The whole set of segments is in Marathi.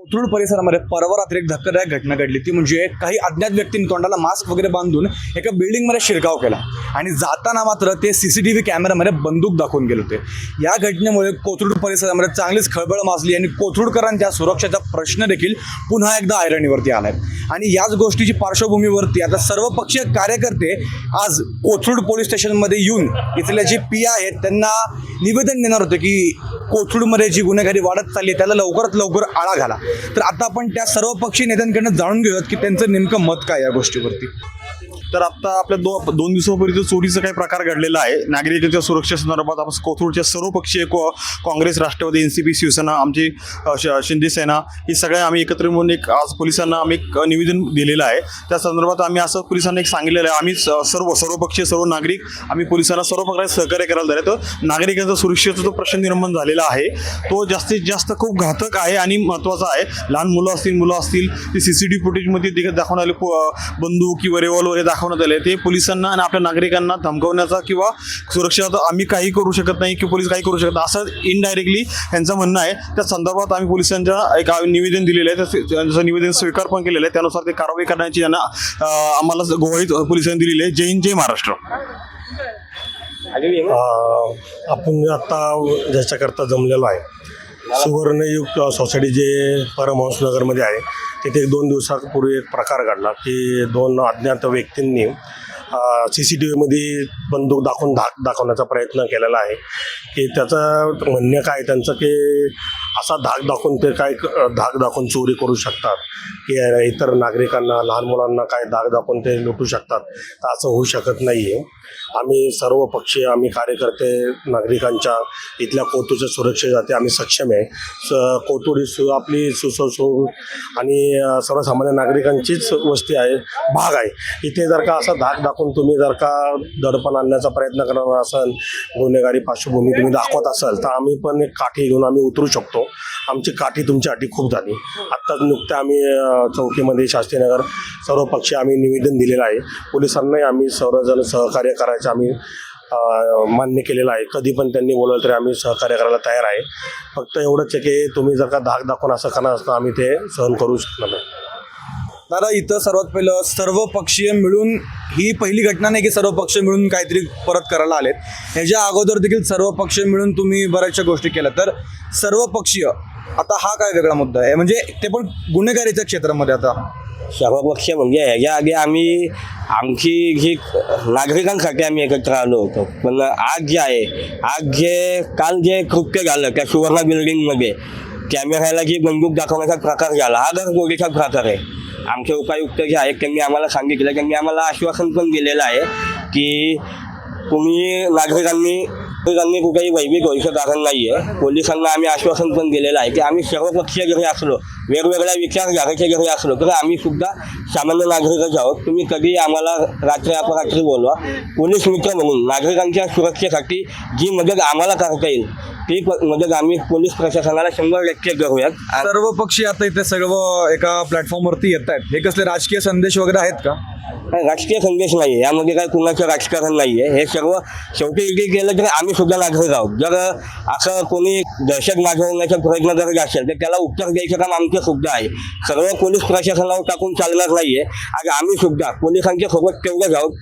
कोथरूड परिसरामध्ये परवा रात्री एक धक्कादायक घटना घडली. ती म्हणजे काही अज्ञात व्यक्तींनी तोंडाला मास्क वगैरे बांधून एका बिल्डिंगमध्ये शिरकाव केला. आणि जाताना मात्र ते सी सी टी व्ही कॅमेरामध्ये बंदूक दाखवून गेले होते. या घटनेमुळे कोथरूड परिसरामध्ये चांगलीच खळबळ माजली आणि कोथरूडकरांच्या सुरक्षेचा प्रश्न देखील पुन्हा एकदा ऐरणीवरती आलाय. आणि याच गोष्टीची पार्श्वभूमीवरती आता सर्वपक्षीय कार्यकर्ते आज कोथरूड पोलीस स्टेशनमध्ये येऊन इथल्या जे पी आहेत त्यांना निवेदन देणार होते की कोथरूडमध्ये जी गुन्हेगारी वाढत चालली आहे त्याला लवकरात लवकर आळा घाला. तर आता आपण त्या सर्व पक्षी नेत्यांकडनं जाणून घेऊयात की त्यांचं नेमकं मत काय या गोष्टीवरती. तर आता आपल्या दो दोन दिवसापूर्वी जो चोरीचा काही प्रकार घडलेला आहे. नागरिकांच्या सुरक्षेसंदर्भात आपण कोथरूडच्या सर्व पक्षीय Congress Rashtrawadi N C P Shivsena आमची श- शिंदे सेना ही सगळ्या आम्ही एकत्र म्हणून एक आज पोलिसांना आम्ही एक निवेदन दिलेलं आहे. त्या संदर्भात आम्ही असं पोलिसांना एक सांगितलेलं आहे. आम्ही स- सर्व सर्वपक्षीय सर्व नागरिक आम्ही पोलिसांना सर्व प्रकारे सहकार्य करायला झाले तर नागरिकांचा सुरक्षेचा जो प्रश्न निर्माण झालेला आहे तो जास्तीत जास्त खूप घातक आहे आणि महत्त्वाचा आहे. लहान मुलं असतील मुलं असतील ते सी सी टी फुटेजमध्ये देखील दाखवणारे आले बंदूक किंवा रेवॉल्वर हे दाखवण्यात आले ते पोलिसांना आणि आपल्या नागरिकांना धमकवण्याचा किंवा सुरक्षेचा आम्ही काही करू शकत नाही किंवा पोलीस काही करू शकत नाही. असं इनडायरेक्टली यांचं म्हणणं आहे. त्या संदर्भात आम्ही पोलिसांच्या एक निवेदन दिलेलं आहे. त्या- त्यांचं निवेदन स्वीकार पण केलेलं आहे. त्यानुसार ते कारवाई करण्याची त्यांना आम्हाला ग्वाही पोलिसांनी दिलेली आहे. जय हिंद जय महाराष्ट्र. आपण आता ज्याच्याकरता जमलेलो आहे. सुवर्णयुक्त सोसायटी जे परमहंस नगरमध्ये आहे तिथे एक दोन दिवसापूर्वी एक प्रकार घडला की दोन अज्ञात व्यक्तींनी सी सी टी व्हीमध्ये बंदूक दाखवून धाक दाखवण्याचा प्रयत्न केलेला आहे. की त्याचं म्हणणं काय त्यांचं की असा धाक दाखवून ते काय क- धाक दाखवून चोरी करू शकतात. की इतर नागरिकांना लहान मुलांना काय धाक दाखवून ते लुटू शकतात. तर असं होऊ शकत नाही आहे आम्ही सर्व पक्षीय आम्ही कार्यकर्ते नागरिकांच्या इथल्या कोतूच्या सुरक्षेसाठी आम्ही सक्षम आहे. स कोतुडी सु आपली सुससु आणि सर्वसामान्य नागरिकांचीच वस्ती आहे भाग आहे. इथे जर का असा धाक दाखवून तुम्ही जर का दडपण आणण्याचा प्रयत्न करणार असाल गुन्हेगारी पार्श्वभूमी तुम्ही दाखवत असाल तर आम्ही पण एक काठी घेऊन आम्ही उतरू शकतो. आमची काठी तुमच्या अटी खूप झाली. आत्ताच नुकतं आम्ही अ, चौकीमध्ये शास्त्रीनगर सर्व पक्षी आम्ही निवेदन दिलेलं आहे. पोलिसांनाही आम्ही सर्वजण सहकार्य करायचं आम्ही मान्य केलेलं आहे. कधी पण त्यांनी बोलवलं तरी आम्ही सहकार्य करायला तयार आहे. फक्त एवढंच आहे की तुम्ही जर का धाक दाखवून असं करणार असतं आम्ही ते सहन करू शकणार नाही दादा इथं सर्वात पहिलं सर्व पक्षीय मिळून ही पहिली घटना नाही की सर्व पक्ष मिळून काहीतरी परत करायला आलेत. ह्याच्या अगोदर देखील सर्व पक्ष मिळून तुम्ही बऱ्याचशा गोष्टी केल्या. तर सर्व पक्षीय आता हा काय वेगळा मुद्दा आहे? म्हणजे ते पण गुन्हेगारीच्या क्षेत्रामध्ये आता. सर्वपक्षीय म्हणजे ह्याच्या आधी आम्ही आमची जी नागरिकांसाठी आम्ही एकत्र आलो होतो. पण आज जे आहे आज जे काल जे कृत्य झालं त्या सुवर्ण बिल्डिंगमध्ये कॅमेऱ्याला जी बंदूक दाखवण्याचा प्रकार झाला हा जर गोडीचा प्रकार आहे. आमचे उपायुक्त जे आहेत त्यांनी आम्हाला सांगितलं त्यांनी आम्हाला आश्वासन पण दिलेलं आहे की तुम्ही नागरिकांनी नागरिकांनी कुठेही भयभीत व्हायचं कारण नाही आहे पोलिसांना आम्ही आश्वासन पण दिलेलं आहे की आम्ही सर्वपक्षीय घरी असलो वेगवेगळ्या विचारधारेचे घरी असलो तर आम्ही सुद्धा सामान्य नागरिकच आहोत. तुम्ही कधी आम्हाला रात्री अपरात्री बोलवा. पोलीस मित्र म्हणून नागरिकांच्या सुरक्षेसाठी जी मदत आम्हाला करता येईल ती प- मदत आम्ही पोलीस प्रशासनाला शंभर टक्के करूयात. आणि सर्व पक्षी आता इथे सर्व एका प्लॅटफॉर्मवरती येत आहेत हे कसले राजकीय संदेश वगैरे आहेत का? राजकीय संदेश नाही आहे यामध्ये काही कुणाचं राजकारण नाही आहे हे सर्व शेवटी इथे गेलं तर आम्ही सुद्धा नागरिक आहोत. जर असं कोणी दहशत माजवण्याचा प्रयत्न करत असेल तर त्याला उत्तर द्यायचं काम आमचं सुद्धा आहे. सर्व पोलीस प्रशासनावर टाकून चालणार नाही आहे आणि आम्ही सुद्धा पोलिसांच्या सोबत तेवढंच आहोत.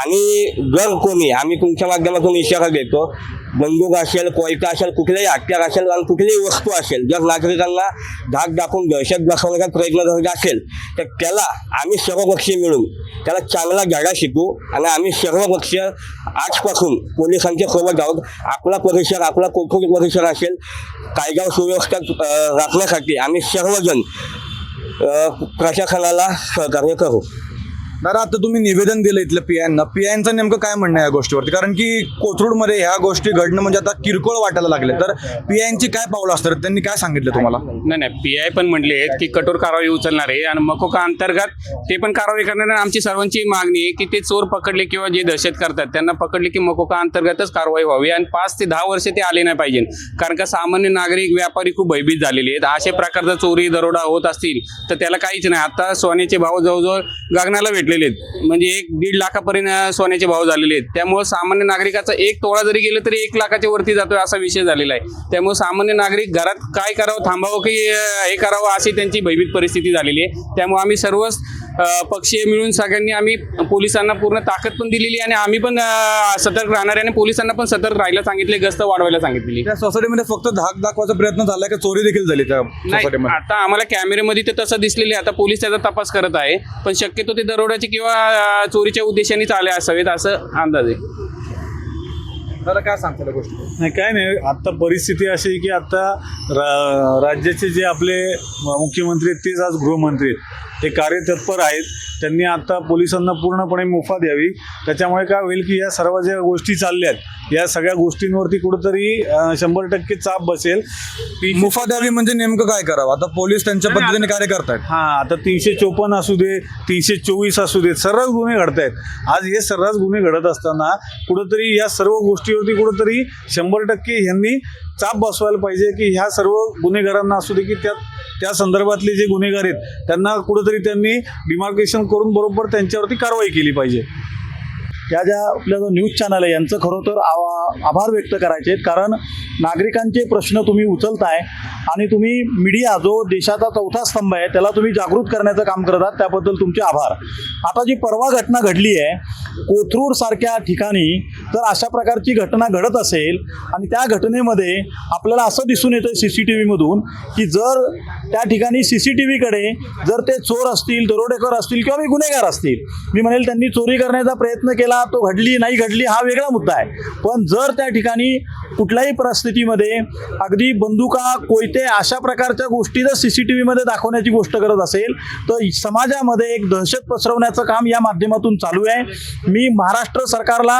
आणि जर कोणी आम्ही तुमच्या माध्यमातून इशारा देतो बंदूक असेल कोयता असेल कुठल्याही हत्यार असेल आणि कुठलीही वस्तू असेल जर नागरिकांना धाक दाखवून दहशत बसवण्याचा प्रयत्न करत असेल तर त्याला आम्ही सर्व पक्षी मिळून त्याला चांगला गाडा शिकू आणि आम्ही सर्व पक्ष आजपासून पोलिसांच्या सोबत आहोत आपला परिसर आपला कोथरूड परिसर असेल कायदा सुव्यवस्था राखण्यासाठी आम्ही सर्वजण प्रशासनाला सहकार्य करू. दादा आता तुम्ही निवेदन दिलं इथलं पीआयनं पीआयचं नेमकं काय म्हणणं आहे या गोष्टीवरती? कारण की कोथरूडमध्ये ह्या गोष्टी घडणं म्हणजे आता किरकोळ वाटायला लागले. तर पीआयची काय पावलं असतात? त्यांनी काय सांगितलं तुम्हाला? नाही नाही. पी आय पण म्हणले आहेत की कठोर कारवाई उचलणार आहे आणि मकोका अंतर्गत ते पण कारवाई करणार. आणि आमची सर्वांची मागणी आहे की ते चोर पकडले किंवा जे दहशत करतात त्यांना पकडले की मकोका अंतर्गतच कारवाई व्हावी. आणि पाच ते दहा वर्ष ते आले नाही पाहिजे. कारण का सामान्य नागरिक व्यापारी खूप भयभीत झालेले आहेत. अशा प्रकारचा चोरी दरोडा होत असतील तर त्याला काहीच नाही. आता सोन्याचे भाव जवळजवळ गगनाला भेटले भेटलेले आहेत. म्हणजे एक दीड लाखापर्यंत सोन्याचे भाव झालेले आहेत. त्यामुळे सामान्य नागरिकाचा एक तोळा जरी गेलं तरी एक लाखाच्या वरती जातोय असा विषय झालेला आहे. त्यामुळे सामान्य नागरिक घरात काय करावं थांबावं की हे करावं अशी त्यांची भयभीत परिस्थिती झालेली आहे. त्यामुळे आम्ही सर्वच पक्षीय मिळून सगळ्यांनी आम्ही पोलिसांना पूर्ण ताकद पण दिलेली आणि आम्ही पण अं, सतर्क राहणार आहे आणि पोलिसांना पण सतर्क राहायला सांगितले गस्त वाढवायला सांगितलेली. त्या सोसायटीमध्ये फक्त धाक दाखवायचा प्रयत्न झाला का चोरी देखील झाली त्या नाही सोसायटीमध्ये? आता आम्हाला कॅमेऱ्यामध्ये ते तसं दिसलेले आहे. आता पोलीस त्याचा तपास करत आहे. पण शक्यतो ते दरोड्याचे किंवा चोरीच्या उद्देशानेच आले असावेत असं अंदाज आहे. त्याला काय सांगता गोष्टी नाही काय नाही. आता परिस्थिती अशी आहे की आता रा राज्याचे जे आपले मुख्यमंत्री आहेत तेच आज गृहमंत्री आहेत. ते कार्यतत्पर आहेत त्यांनी आता पोलिसांना पूर्णपणे मुफा द्यावी. त्याच्यामुळे काय होईल की या सर्व ज्या गोष्टी चालल्या आहेत या सगळ्या गोष्टींवरती कुठंतरी शंभर टक्के चाप बसेल. मुफा द्यावी म्हणजे नेमकं काय करावं? आता पोलीस त्यांच्या पद्धतीने कार्य करतायत. हां आता तीनशे चोपन्न असू दे तीनशे चोवीस असू देत सर्रास गुन्हे घडत आहेत आज हे सर्रास गुन्हे घडत असताना कुठंतरी या सर्व गोष्टीवरती कुठंतरी शंभर टक्के ह्यांनी चाप बसवायला पाहिजे की ह्या सर्व गुन्हेगारांना असू दे की त्या त्या संदर्भातले जे गुन्हेगार आहेत त्यांना कुठंतरी त्यांनी डिमार्केशन करून बरोबर त्यांच्यावरती कारवाई केली पाहिजे. या ज्या आपल्या जो न्यूज चॅनल आहे यांचं खरं तर आवा- आभार व्यक्त करायचे आहेत. कारण नागरिकांचे प्रश्न तुम्ही उचलताय आणि तुम्ही मीडिया जो देशाचा चौथा स्तंभ आहे त्याला तुम्ही जागृत करण्याचं काम करत आहात त्याबद्दल तुमचे आभार. आता जी परवा घटना घडली आहे कोथरूड सारख्या ठिकाणी जर अशा प्रकारची घटना घडत असेल आणि त्या घटनेमध्ये आपल्याला असं दिसून येतं सी सी टी व्हीमधून की जर त्या ठिकाणी सी सी टी व्हीकडे जर ते चोर असतील दरोडेकर असतील किंवा मी गुन्हेगार असतील मी म्हणेल त्यांनी चोरी करण्याचा प्रयत्न केला तो घडली नाही घडली हा वेगळा मुद्दा आहे. पण जर त्या ठिकाणी कुठल्याही परिस्थितीमध्ये अगदी बंदुका कोयते अशा प्रकारच्या गोष्टी जर सी सी टी व्हीमध्ये दाखवण्याची गोष्ट करत असेल तर समाजामध्ये एक दहशत पसरवण्याचं काम या माध्यमातून चालू आहे. मी महाराष्ट्र सरकारला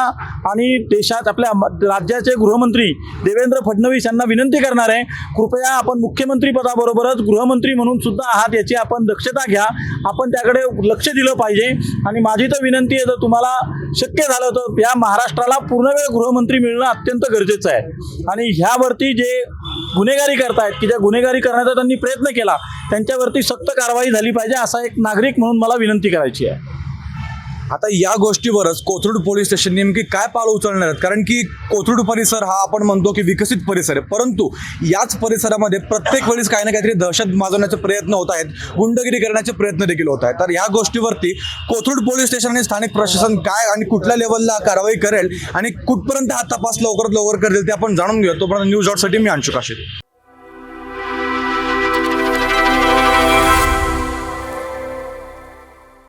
आणि आणि देशात आपल्या म- राज्याचे गृहमंत्री देवेंद्र फडणवीस यांना विनंती करणार आहे. कृपया आपण मुख्यमंत्री पदाबरोबरच गृहमंत्री म्हणून सुद्धा आहात याची आपण दक्षता घ्या. आपण त्याकडे लक्ष दिलं पाहिजे. आणि माझी तर विनंती आहे जर तुम्हाला शक्य झालं तर या महाराष्ट्राला पूर्ण वेळ गृहमंत्री मिळणं अत्यंत गरजेचं आहे. आणि ह्यावरती जे गुन्हेगारी करतायत की ज्या गुन्हेगारी करण्याचा त्यांनी प्रयत्न केला त्यांच्यावरती सक्त कारवाई झाली पाहिजे असा एक नागरिक म्हणून मला विनंती करायची आहे. आता या गोष्टीवरच कोथरूड पोलीस स्टेशन नेमकी काय पावलं उचलणार आहेत? कारण की कोथरूड परिसर हा आपण म्हणतो की विकसित परिसर आहे. परंतु याच परिसरामध्ये प्रत्येक वेळेस काही ना काहीतरी दहशत माजवण्याचे प्रयत्न होत आहेत गुंडगिरी करण्याचे प्रयत्न देखील होत आहेत. तर या गोष्टीवरती कोथरूड पोलीस स्टेशन आणि स्थानिक प्रशासन काय आणि कुठल्या लेवलला कारवाई करेल आणि कुठपर्यंत हा तपास लवकरात लवकर करेल ते आपण जाणून घेऊ तोपर्यंत न्यूज आउटसाठी मी अंशुक आशिष